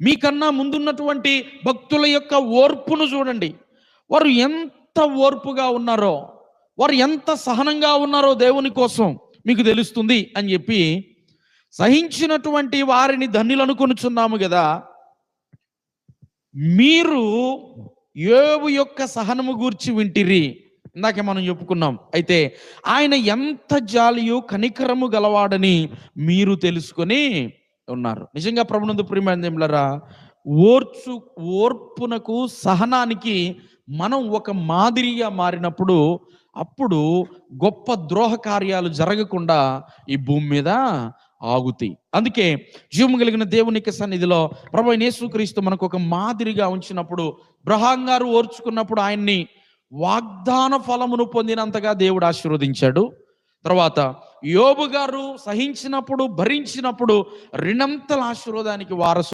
మీకన్నా ముందున్నటువంటి భక్తుల యొక్క ఓర్పును చూడండి. వారు ఎంత ఓర్పుగా ఉన్నారో వారు ఎంత సహనంగా ఉన్నారో దేవుని కోసం మీకు తెలుస్తుంది అని చెప్పి సహించినటువంటి వారిని ధన్యులు అనుకొనుచున్నాము కదా. మీరు యోబు యొక్క సహనము గూర్చి వింటిరి. ఇందాకే మనం చెప్పుకున్నాం. అయితే ఆయన ఎంత జాలియో కనికరము గలవాడని మీరు తెలుసుకొని ఉన్నారు. నిజంగా ప్రభునందు ప్రియమైనరా ఓర్చు ఓర్పునకు సహనానికి మనం ఒక మాదిరిగా మారినప్పుడు అప్పుడు గొప్ప ద్రోహ కార్యాలు జరగకుండా ఈ భూమి మీద ఆగుతాయి. అందుకే జీవం కలిగిన దేవునికి సన్నిధిలో ప్రభు యేసుక్రీస్తు మనకు ఒక మాదిరిగా ఉంచినప్పుడు బ్రహాం గారు ఓర్చుకున్నప్పుడు ఆయన్ని వాగ్దాన ఫలమును పొందినంతగా దేవుడు ఆశీర్వదించాడు. తర్వాత యోబు గారు సహించినప్పుడు భరించినప్పుడు రెండంతల ఆశీర్వాదానికి వారసు